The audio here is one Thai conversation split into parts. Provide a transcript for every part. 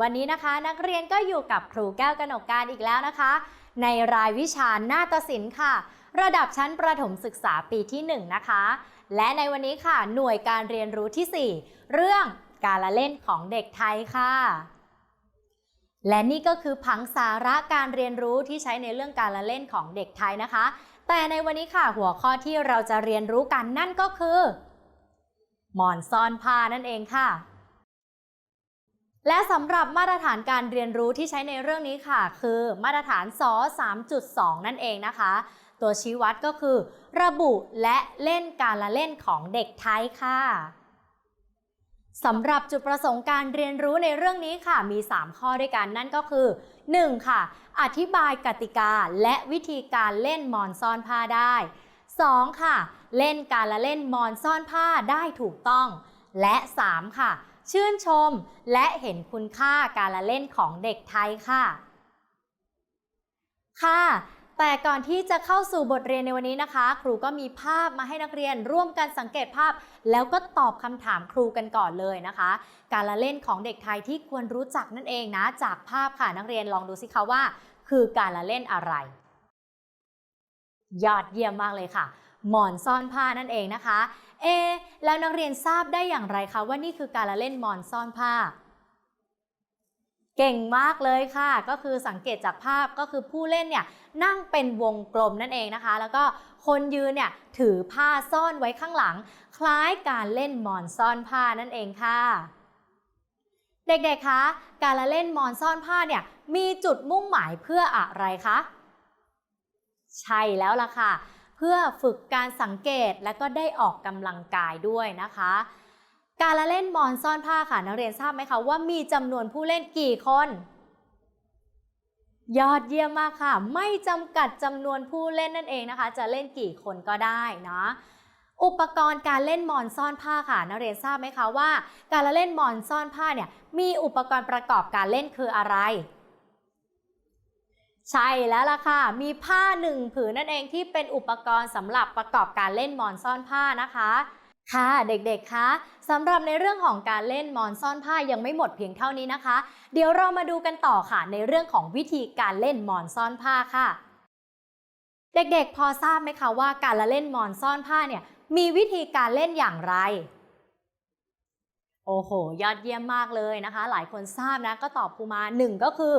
วันนี้นะคะ นักเรียนก็อยู่กับครูแก้วกนกการอีกแล้วนะคะ ในรายวิชาหน้าฏศิลป์ค่ะ ระดับชั้นประถมศึกษาปีที่ 1 นะคะ และในวันนี้ค่ะ หน่วยการเรียนรู้ที่ 4 เรื่องการละเล่นของเด็กไทยค่ะ และนี่ก็คือผังสาระการเรียนรู้ที่ใช้ในเรื่องการละเล่นของเด็กไทยนะคะ แต่ในวันนี้ค่ะหัวข้อที่เราจะเรียนรู้กันนั่นก็คือ หมอนซ่อนผ้านั่นเองค่ะ และสำหรับมาตรฐานการเรียนรู้ที่ใช้ในเรื่องนี้ค่ะ คือมาตรฐานส3.2 นั่นเองนะคะ ตัวชี้วัดก็คือ ระบุและเล่นการละเล่นของเด็กไทยค่ะสำหรับจุดประสงค์การเรียนรู้ในเรื่องนี้ค่ะ มี 3 ข้อด้วยกันนั่นก็คือ 1. ค่ะ อธิบายกติกาและวิธีการเล่นมอนซ่อนผ้าได้ 2. ค่ะ เล่นการละเล่นมอนซ่อนผ้าได้ถูกต้อง และ 3. ค่ะ ชื่นชม และเห็นคุณค่าการละเล่นของเด็กไทยค่ะ ค่ะ แต่ก่อนที่จะเข้าสู่บทเรียนในวันนี้นะคะ ครูก็มีภาพมาให้นักเรียนร่วมกันสังเกตภาพ แล้วก็ตอบคำถามครูกันก่อนเลยนะคะ การละเล่นของเด็กไทยที่ควรรู้จักนั่นเองนะ จากภาพค่ะนักเรียนลองดูสิคะว่า คือการละเล่นอะไร ยอดเยี่ยมมากเลยค่ะ หมอนซ่อนผ้านั่นเองนะคะ เอ แล้วนักเรียนทราบได้อย่างไรคะว่านี่คือการละเล่นหมอนซ่อนผ้า เก่งมากเลยค่ะ ก็คือสังเกตจากภาพก็คือผู้เล่นเนี่ยนั่งเป็นวงกลมนั่นเองนะคะ แล้วก็คนยืนเนี่ยถือผ้าซ่อนไว้ข้างหลัง คล้ายการเล่นหมอนซ่อนผ้านั่นเองค่ะ เด็กๆ คะ การละเล่นหมอนซ่อนผ้าเนี่ยมีจุดมุ่งหมายเพื่ออะไรคะ ใช่แล้วล่ะค่ะ พื่อฝึกการสังเกตและก็ได้ออกกำลังกายด้วยนะคะ การละเล่นมอนซ่อนผ้าค่ะนักเรียนทราบไหมคะว่ามีจำนวนผู้เล่นกี่คน ยอดเยี่ยมมากค่ะ ไม่จำกัดจำนวนผู้เล่นนั่นเองนะคะ จะเล่นกี่คนก็ได้นะอุปกรณ์การเล่นมอนซ่อนผ้าค่ะนักเรียนทราบไหมคะว่า การละเล่นมอนซ่อนผ้าเนี่ยมีอุปกรณ์ประกอบการเล่นคืออะไร ใช่แล้วล่ะค่ะ มีผ้าหนึ่งผืนนั่นเองที่เป็นอุปกรณ์สำหรับประกอบการเล่นมอนซ่อนผ้านะคะ ค่ะเด็กๆคะสำหรับในเรื่องของการเล่นมอนซ่อนผ้ายังไม่หมดเพียงเท่านี้นะคะ เดี๋ยวเรามาดูกันต่อค่ะในเรื่องของวิธีการเล่นมอนซ่อนผ้าค่ะ เด็กๆ พอทราบไหมคะว่าการละเล่นมอนซ่อนผ้าเนี่ยมีวิธีการเล่นอย่างไรโอ้โห ยอดเยี่ยมมากเลยนะคะ หลายคนทราบนะก็ตอบครูมาหนึ่งก็คือ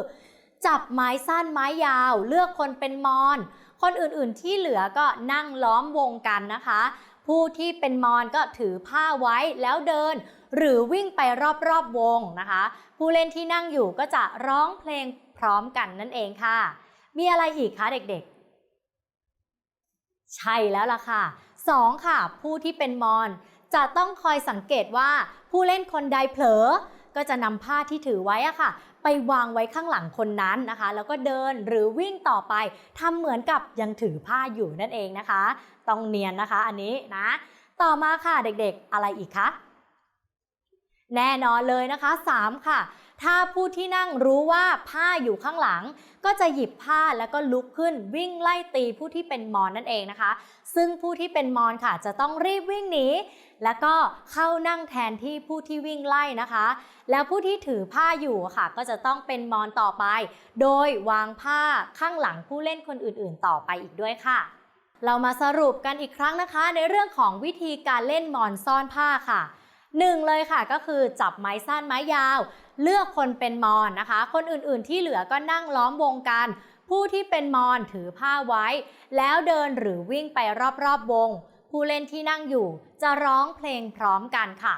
จับไม้สั้นไม้ยาว เลือกคนเป็นมอน คนอื่นๆที่เหลือก็นั่งล้อมวงกันนะคะ ผู้ที่เป็นมอนก็ถือผ้าไว้แล้วเดิน หรือวิ่งไปรอบๆวงนะคะ ผู้เล่นที่นั่งอยู่ก็จะร้องเพลงพร้อมกันนั่นเองค่ะ มีอะไรอีกคะเด็กๆ ใช่แล้วล่ะค่ะ 2. ค่ะ ผู้ที่เป็นมอนจะต้องคอยสังเกตว่าผู้เล่นคนใดเผลอ ก็จะนำผ้าที่ถือไว้อะค่ะ ไปวางไว้ข้างหลังคนนั้นนะคะ แล้วก็เดินหรือวิ่งต่อไปทำเหมือนกับยังถือผ้าอยู่นั่นเองนะคะ ต้องเนียนนะคะอันนี้นะ ต่อมาค่ะเด็กๆอะไรอีกคะแน่นอนเลยนะคะ 3 ค่ะ ถ้าผู้ที่นั่งรู้ว่าผ้าอยู่ข้างหลัง ก็จะหยิบผ้าแล้วก็ลุกขึ้นวิ่งไล่ตีผู้ที่เป็นมอนนั่นเองนะคะ ซึ่งผู้ที่เป็นมอนค่ะจะต้องรีบวิ่งหนีแล้วก็เข้านั่งแทนที่ผู้ที่วิ่งไล่นะคะ แล้วผู้ที่ถือผ้าอยู่ค่ะ ก็จะต้องเป็นมอนต่อไป โดยวางผ้าข้างหลังผู้เล่นคนอื่นๆ ต่อไปอีกด้วยค่ะ เรามาสรุปกันอีกครั้งนะคะ ในเรื่องของวิธีการเล่นมอนซ่อนผ้าค่ะหนึ่งเลยค่ะก็คือจับไม้สั้นไม้ยาว เลือกคนเป็นมอนนะคะ คนอื่นๆที่เหลือก็นั่งล้อมวงกัน ผู้ที่เป็นมอนถือผ้าไว้ แล้วเดินหรือวิ่งไปรอบๆวง ผู้เล่นที่นั่งอยู่จะร้องเพลงพร้อมกันค่ะ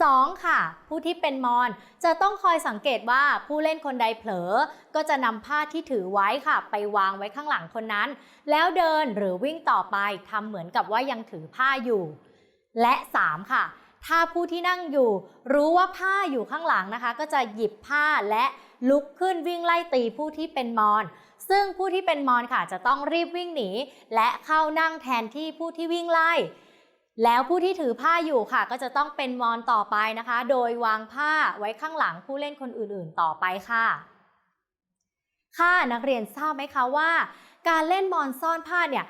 2. ค่ะ ผู้ที่เป็นมอนจะต้องคอยสังเกตว่าผู้เล่นคนใดเผลอ ก็จะนำผ้าที่ถือไว้ค่ะ ไปวางไว้ข้างหลังคนนั้น แล้วเดินหรือวิ่งต่อไปทำเหมือนกับว่ายังถือผ้าอยู่ และ 3 ค่ะ ถ้าผู้ที่นั่งอยู่ รู้ว่าผ้าอยู่ข้างหลังนะคะ ก็จะหยิบผ้าและลุกขึ้นวิ่งไล่ตีผู้ที่เป็นมอน ซึ่งผู้ที่เป็นมอนค่ะจะต้องรีบวิ่งหนี และเข้านั่งแทนที่ผู้ที่วิ่งไล่ แล้วผู้ที่ถือผ้าอยู่ค่ะ ก็จะต้องเป็นมอนต่อไปนะคะ โดยวางผ้าไว้ข้างหลังผู้เล่นคนอื่นๆ ต่อไปค่ะ ค่ะนักเรียนทราบไหมคะว่า การเล่นมอนซ่อนผ้าเนี่ย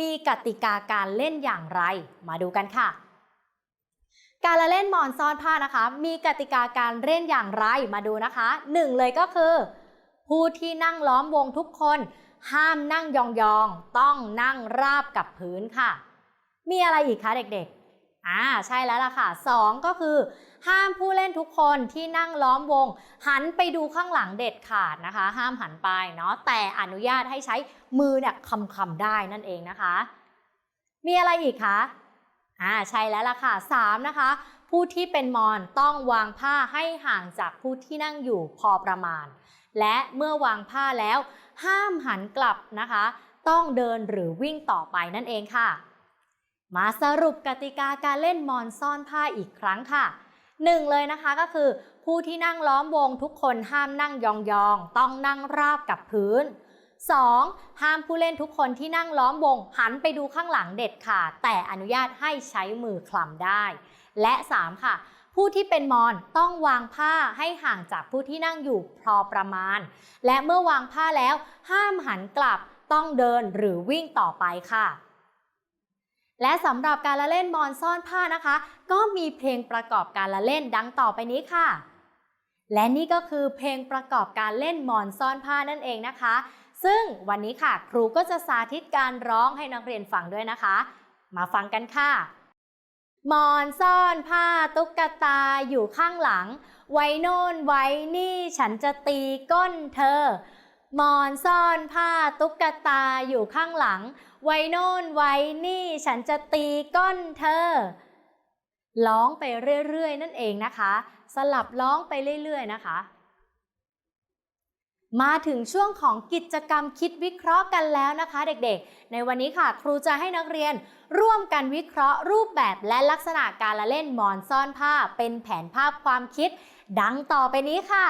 มีกติกาการเล่นอย่างไร มาดูกันค่ะ การละเล่นหมอนซ่อนผ้านะคะ มีกติกาการเล่นอย่างไรมาดูนะคะหนึ่งเลยก็คือ ผู้ที่นั่งล้อมวงทุกคน ห้ามนั่งยองๆ ต้องนั่งราบกับพื้นค่ะ มีอะไรอีกคะเด็กๆ อ่าใช่แล้วล่ะค่ะสองก็คือ ห้ามผู้เล่นทุกคนที่นั่งล้อมวง หันไปดูข้างหลังเด็ดขาดนะคะ ห้ามหันไปเนาะแต่อนุญาตให้ใช้มือเนี่ยคำคำๆได้นั่นเองนะคะ มีอะไรอีกคะ อ่าใช่แล้วล่ะค่ะสามนะคะ ผู้ที่เป็นมอนต้องวางผ้าให้ห่างจากผู้ที่นั่งอยู่พอประมาณ และเมื่อวางผ้าแล้ว ห้ามหันกลับนะคะ ต้องเดินหรือวิ่งต่อไปนั่นเองค่ะ มาสรุปกติกาการเล่นมอนซ่อนผ้าอีกครั้งค่ะหนึ่งเลยนะคะก็คือ ผู้ที่นั่งล้อมวงทุกคนห้ามนั่งยองๆ ต้องนั่งราบกับพื้น 2. ห้ามผู้เล่นทุกคนที่นั่งล้อมวง หันไปดูข้างหลังเด็ดขาดแต่อนุญาตให้ใช้มือคลำได้ และ 3. ค่ะ ผู้ที่เป็นมอนต้องวางผ้าให้ห่างจากผู้ที่นั่งอยู่พอประมาณ และเมื่อวางผ้าแล้ว ห้ามหันกลับต้องเดินหรือวิ่งต่อไปค่ะ และสำหรับการละเล่นมอนซ่อนผ้านะคะ ก็มีเพลงประกอบการละเล่นดังต่อไปนี้ค่ะ และนี่ก็คือเพลงประกอบการเล่นมอนซ่อนผ้านั่นเองนะคะ ซึ่งวันนี้ค่ะครูก็จะสาธิตการร้องให้นักเรียนฟังด้วยนะคะ มาฟังกันค่ะมอนซ่อนผ้าตุ๊กตาอยู่ข้างหลัง ไว้โน่นไว้นี่ฉันจะตีก้นเธอมอนซ่อนผ้าตุ๊กตาอยู่ข้างหลัง ไว้โน่นไว้นี่ฉันจะตีก้นเธอ ร้องไปเรื่อยๆ นั่นเองนะคะ สลับร้องไปเรื่อย ๆ นะคะ มาถึงช่วงของกิจกรรมคิดวิเคราะห์กันแล้วนะคะเด็กๆ ในวันนี้ค่ะ ครูจะให้นักเรียนร่วมกันวิเคราะห์รูปแบบและลักษณะการละเล่นหมอนซ่อนผ้า เป็นแผนภาพความคิด ดังต่อไปนี้ค่ะ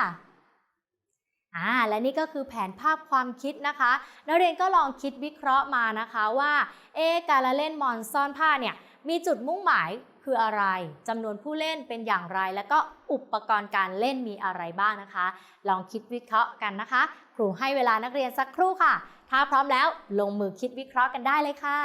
อ่าและนี่ก็คือแผนภาพความคิดนะคะ นักเรียนก็ลองคิดวิเคราะห์มานะคะว่าเอการละเล่นหมอนซ่อนผ้าเนี่ยมีจุดมุ่งหมาย คืออะไรจำนวนผู้เล่นเป็นอย่างไร แล้วก็อุปกรณ์การเล่นมีอะไรบ้างนะคะ ลองคิดวิเคราะห์กันนะคะ ครูให้เวลานักเรียนสักครู่ค่ะ ถ้าพร้อมแล้วลงมือคิดวิเคราะห์กันได้เลยค่ะ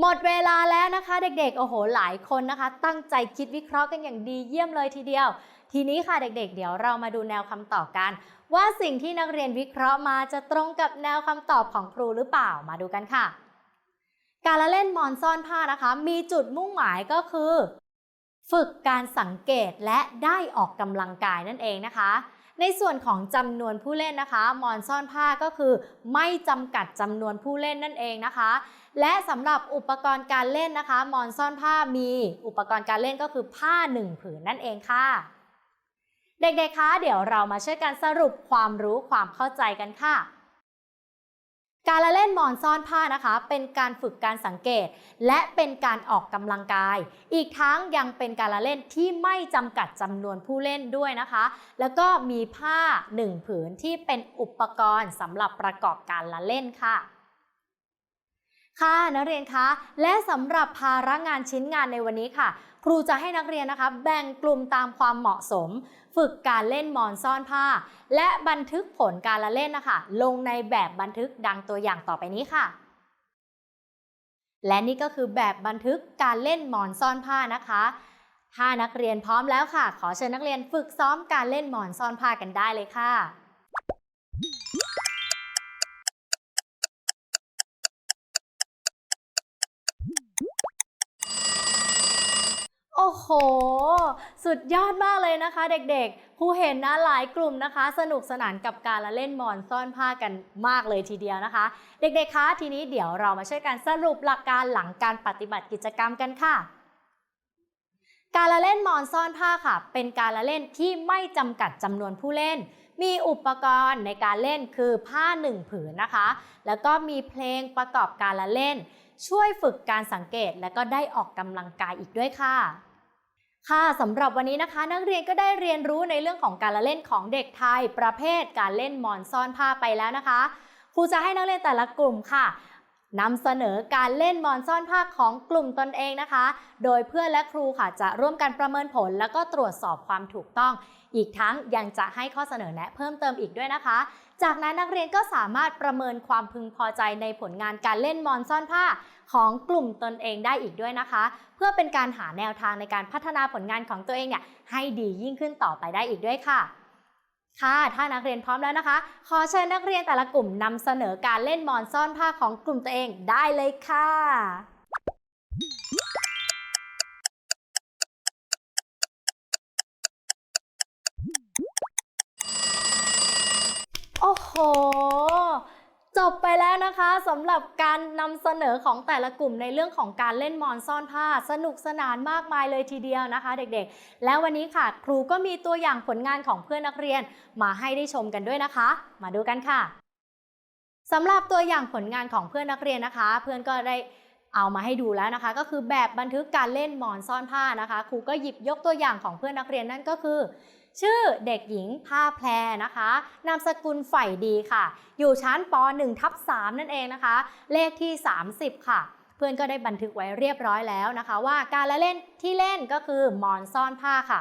หมดเวลาแล้วนะคะเด็กๆ โอ้โห หลายคนนะคะ ตั้งใจคิดวิเคราะห์กันอย่างดีเยี่ยมเลยทีเดียว ทีนี้ค่ะเด็กๆ เดี๋ยวเรามาดูแนวคำตอบกัน ว่าสิ่งที่นักเรียนวิเคราะห์มาจะตรงกับแนวคำตอบของครูหรือเปล่ามาดูกันค่ะ การละเล่นมอนซ่อนผ้านะคะ มีจุดมุ่งหมายก็คือ ฝึกการสังเกตและได้ออกกำลังกายนั่นเองนะคะ ในส่วนของจำนวนผู้เล่นนะคะ มอนซ่อนผ้าก็คือ ไม่จำกัดจำนวนผู้เล่นนั่นเองนะคะและสำหรับอุปกรณ์การเล่นนะคะ มอนซ่อนผ้ามี อุปกรณ์การเล่นก็คือผ้าหนึ่งผืนนั่นเองค่ะ เด็กๆ คะ เดี๋ยวเรามาช่วยกันสรุปความรู้ความเข้าใจกันค่ะ การละเล่นมอนซ่อนผ้านะคะ เป็นการฝึกการสังเกต และเป็นการออกกำลังกาย อีกทั้งยังเป็นการละเล่นที่ไม่จำกัดจำนวนผู้เล่นด้วยนะคะ แล้วก็มีผ้าหนึ่งผืนที่เป็นอุปกรณ์สำหรับประกอบการละเล่นค่ะ ค่ะนักเรียนคะและสำหรับภาระงานชิ้นงานในวันนี้ค่ะ ครูจะให้นักเรียนนะคะ แบ่งกลุ่มตามความเหมาะสม ฝึกการเล่นมอนซ่อนผ้า และบันทึกผลการละเล่นนะคะ ลงในแบบบันทึกดังตัวอย่างต่อไปนี้ค่ะ และนี่ก็คือแบบบันทึกการเล่นมอนซ่อนผ้านะคะ ถ้านักเรียนพร้อมแล้วค่ะ ขอเชิญนักเรียนฝึกซ้อมการเล่นมอนซ่อนผ้ากันได้เลยค่ะ โอ้โห สุดยอดมากเลยนะคะเด็กๆผู้เห็นนะหลายกลุ่มนะคะ สนุกสนานกับการละเล่นมอนซ่อนผ้ากันมากเลยทีเดียวนะคะ เด็กๆคะทีนี้เดี๋ยวเรามาช่วยกันสรุปหลักการหลังการปฏิบัติกิจกรรมกันค่ะการละเล่นมอนซ่อนผ้าค่ะ เป็นการละเล่นที่ไม่จำกัดจำนวนผู้เล่น มีอุปกรณ์ในการเล่นคือผ้าหนึ่งผืนนะคะ แล้วก็มีเพลงประกอบการละเล่น ช่วยฝึกการสังเกตและก็ได้ออกกำลังกายอีกด้วยค่ะ ค่ะสำหรับวันนี้นะคะ นักเรียนก็ได้เรียนรู้ในเรื่องของการละเล่นของเด็กไทย ประเภทการเล่นหมอนซ่อนผ้าไปแล้วนะคะครูจะให้นักเรียนแต่ละกลุ่มค่ะ นำเสนอการเล่นหมอนซ่อนผ้าของกลุ่มตนเองนะคะ โดยเพื่อนและครูค่ะจะร่วมกันประเมินผล แล้วก็ตรวจสอบความถูกต้อง อีกทั้งยังจะให้ข้อเสนอแนะเพิ่มเติมอีกด้วยนะคะ จากนั้นนักเรียนก็สามารถประเมินความพึงพอใจในผลงานการเล่นมอนซ่อนผ้าของกลุ่มตนเองได้อีกด้วยนะคะ เพื่อเป็นการหาแนวทางในการพัฒนาผลงานของตัวเองเนี่ยให้ดียิ่งขึ้นต่อไปได้อีกด้วยค่ะ ค่ะ ถ้านักเรียนพร้อมแล้วนะคะ ขอเชิญนักเรียนแต่ละกลุ่มนำเสนอการเล่นมอนซ่อนผ้าของกลุ่มตัวเองได้เลยค่ะ โอ้โห บไปแล้วนะคะสำหรับการนำเสนอของแต่ละกลุ่มในเรื่องของการเล่นมอนซ่อนผ้า สนุกสนานมากมายเลยทีเดียวนะคะ เด็กๆ แล้ววันนี้ค่ะ ครูก็มีตัวอย่างผลงานของเพื่อนนักเรียนมาให้ได้ชมกันด้วยนะคะ มาดูกันค่ะสำหรับตัวอย่างผลงานของเพื่อนนักเรียนนะคะ เพื่อนก็ได้เอามาให้ดูแล้วนะคะ ก็คือแบบบันทึกการเล่นมอนซ่อนผ้านะคะ ครูก็หยิบยกตัวอย่างของเพื่อนนักเรียนนั่นก็คือ ชื่อเด็กหญิงผ้าแพรนะคะ นามสกุลใฝ่ดีค่ะ อยู่ชั้นป .1 ทับ3นั่นเองนะคะ เลขที่ 30 ค่ะ เพื่อนก็ได้บันทึกไว้เรียบร้อยแล้วนะคะ ว่าการละเล่นที่เล่นก็คือมอนซ่อนผ้าค่ะ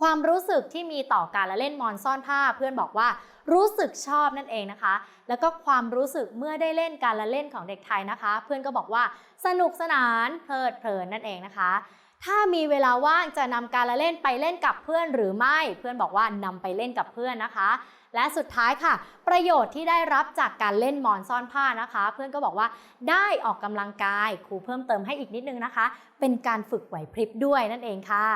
ความรู้สึกที่มีต่อการละเล่นมอนซ่อนผ้า เพื่อนบอกว่ารู้สึกชอบนั่นเองนะคะ แล้วก็ความรู้สึกเมื่อได้เล่นการละเล่นของเด็กไทยนะคะ เพื่อนก็บอกว่าสนุกสนานเพลิดเพลินนั่นเองนะคะ ถ้ามีเวลาว่างจะนำการละเล่นไปเล่นกับเพื่อนหรือไม่ เพื่อนบอกว่านำไปเล่นกับเพื่อนนะคะ และสุดท้ายค่ะ ประโยชน์ที่ได้รับจากการเล่นหมอนซ่อนผ้านะคะ เพื่อนก็บอกว่าได้ออกกำลังกายครูเพิ่มเติมให้อีกนิดนึงนะคะ เป็นการฝึกไหวพริบด้วยนั่นเองค่ะ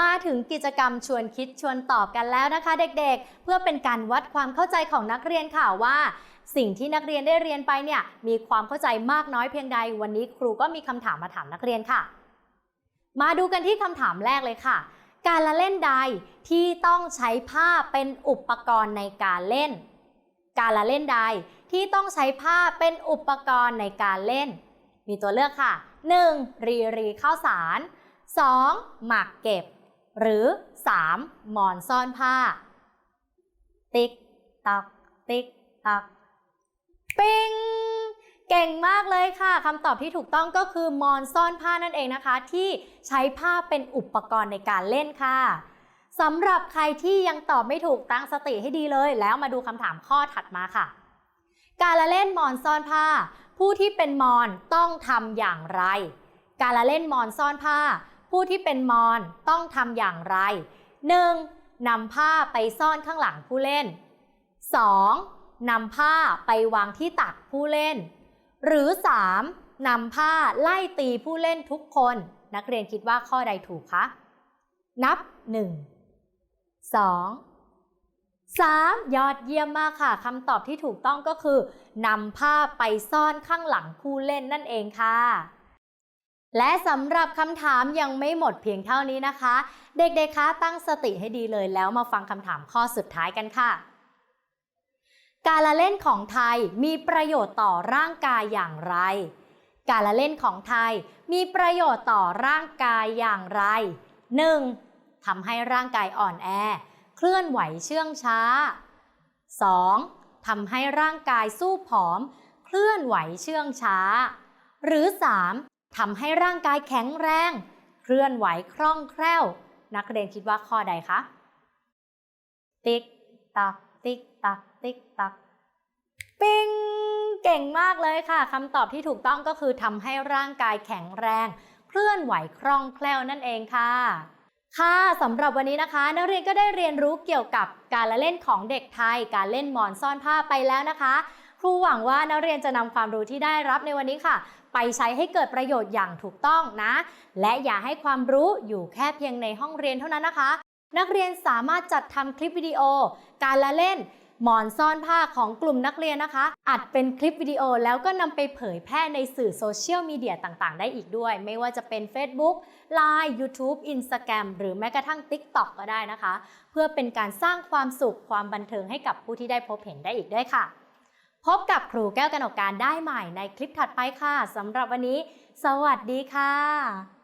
มาถึงกิจกรรมชวนคิดชวนตอบกันแล้วนะคะ เด็กๆ เพื่อเป็นการวัดความเข้าใจของนักเรียนค่ะว่า สิ่งที่นักเรียนได้เรียนไปเนี่ยมีความเข้าใจมากน้อยเพียงใด วันนี้ครูก็มีคำถามมาถามนักเรียนค่ะ มาดูกันที่คำถามแรกเลยค่ะ การละเล่นใดที่ต้องใช้ผ้าเป็นอุปกรณ์ในการเล่น การละเล่นใดที่ต้องใช้ผ้าเป็นอุปกรณ์ในการเล่น มีตัวเลือกค่ะ 1. รีรีข้าวสาร 2. หมักเก็บ หรือ 3. หมอนซ่อนผ้า ติ๊กตัก ติ๊กตัก ปิงเก่งมากเลยค่ะคำตอบที่ถูกต้องก็คือมอนซ่อนผ้านั่นเองนะคะ ที่ใช้ผ้าเป็นอุปกรณ์ในการเล่นค่ะสำหรับใครที่ยังตอบไม่ถูกตั้งสติให้ดีเลย แล้วมาดูคำถามข้อถัดมาค่ะ การละเล่นมอนซ่อนผ้า ผู้ที่เป็นมอนต้องทำอย่างไร การละเล่นมอนซ่อนผ้า ผู้ที่เป็นมอนต้องทำอย่างไร 1. นำผ้าไปซ่อนข้างหลังผู้เล่น 2. นำผ้าไปวางที่ตักผู้เล่น หรือ 3. นำผ้าไล่ตีผู้เล่นทุกคน นักเรียนคิดว่าข้อใดถูกคะ นับ 1 2 3 ยอดเยี่ยมมากค่ะคำตอบที่ถูกต้องก็คือนำผ้าไปซ่อนข้างหลังผู้เล่นนั่นเองค่ะ และสำหรับคำถามยังไม่หมดเพียงเท่านี้นะคะ เด็กๆคะตั้งสติให้ดีเลยแล้วมาฟังคำถามข้อสุดท้ายกันค่ะ การละเล่นของไทยมีประโยชน์ต่อร่างกายอย่างไร การละเล่นของไทยมีประโยชน์ต่อร่างกายอย่างไร 1. ทำให้ร่างกายอ่อนแอ เคลื่อนไหวเชื่องช้า 2. ทำให้ร่างกายสู้ผอม เคลื่อนไหวเชื่องช้า หรือ 3. ทำให้ร่างกายแข็งแรง เคลื่อนไหวคล่องแคล่ว นักเรียนคิดว่าข้อใดคะ ติ๊กตัก ติ๊กตักติ๊กตักปิงเก่งมากเลยค่ะคำตอบที่ถูกต้องก็คือทำให้ร่างกายแข็งแรง เคลื่อนไหวคล่องแคล่วนั่นเองค่ะค่ะสำหรับวันนี้นะคะ นักเรียนก็ได้เรียนรู้เกี่ยวกับการละเล่นของเด็กไทย การเล่นหมอนซ่อนผ้าไปแล้วนะคะ ครูหวังว่านักเรียนจะนำความรู้ที่ได้รับในวันนี้ค่ะ ไปใช้ให้เกิดประโยชน์อย่างถูกต้องนะ และอย่าให้ความรู้อยู่แค่เพียงในห้องเรียนเท่านั้นนะคะ นักเรียนสามารถจัดทำคลิปวิดีโอ การละเล่น หมอนซ่อนผ้าของกลุ่มนักเรียนนะคะ อัดเป็นคลิปวิดีโอแล้วก็นำไปเผยแพร่ในสื่อโซเชียลมีเดียต่างๆ ได้อีกด้วย ไม่ว่าจะเป็น Facebook Line YouTube Instagram หรือแม้กระทั่ง TikTok ก็ได้นะคะ เพื่อเป็นการสร้างความสุขความบันเทิงให้กับผู้ที่ได้พบเห็นได้อีกด้วยค่ะ พบกับครูแก้วกนกการได้ใหม่ในคลิปถัดไปค่ะสำหรับวันนี้ สวัสดีค่ะ